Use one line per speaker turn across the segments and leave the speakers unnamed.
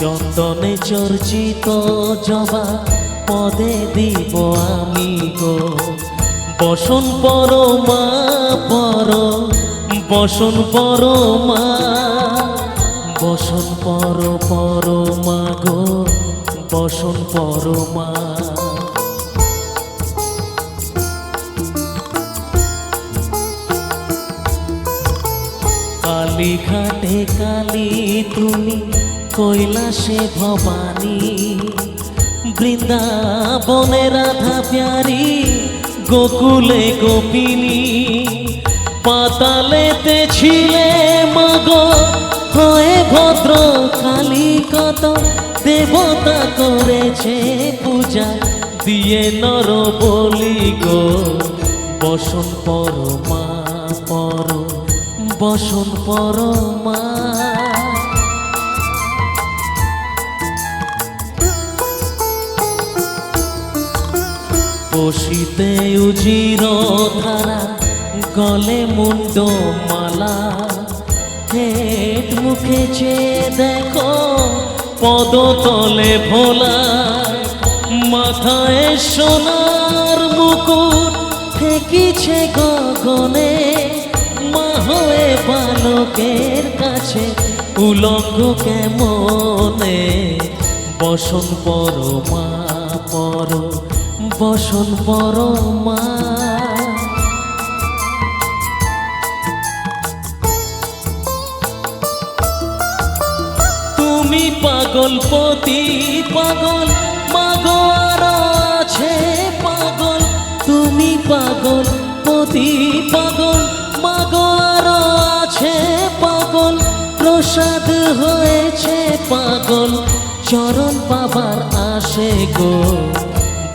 চন্দনে চর্চিত জবা পদে দিব আমি গো। বসন পরমা, পর, বসন পরমা, বসন পর, পরমা গো, বসন পরমা। কালী ঘাটে কালী তুমি কৈলাসে ভবানী, বৃন্দাবনে রাধা প্যারি, গোকুলে গোপিনী। পাতালেতে ছিলে মগ, হয়ে ভদ্র কালী কত, দেবতা করেছে পূজা, দিয়ে নর বলি গো বসন পরমা পর বসন পরমা। বসিতে উজির ধারা গলে মুন্ড মালা। হেট মুখে চেয়ে দেখো পদ তলে ভোলা। মাথায় সোনার মুকুট ঠেকিছে গগনে। মা হয়ে বালকের কাছে উলঙ্গ কেমনে? বসন পরমা পর বসন পরমা। তুমি পাগল পতি, পাগল, মাগো আছে পাগল। তুমি পাগল পতি, পাগল, মাগো আছে পাগল। প্রসাদ হয়েছে পাগল, চরণ পাবার আসে গো।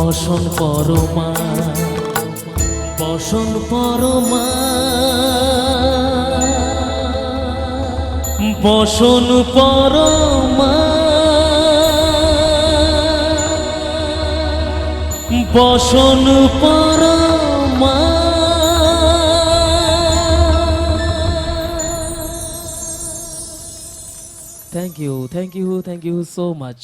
বসন পরমা বসন পরমা। বসন পরমা বসন Parama. Thank you thank you thank you so much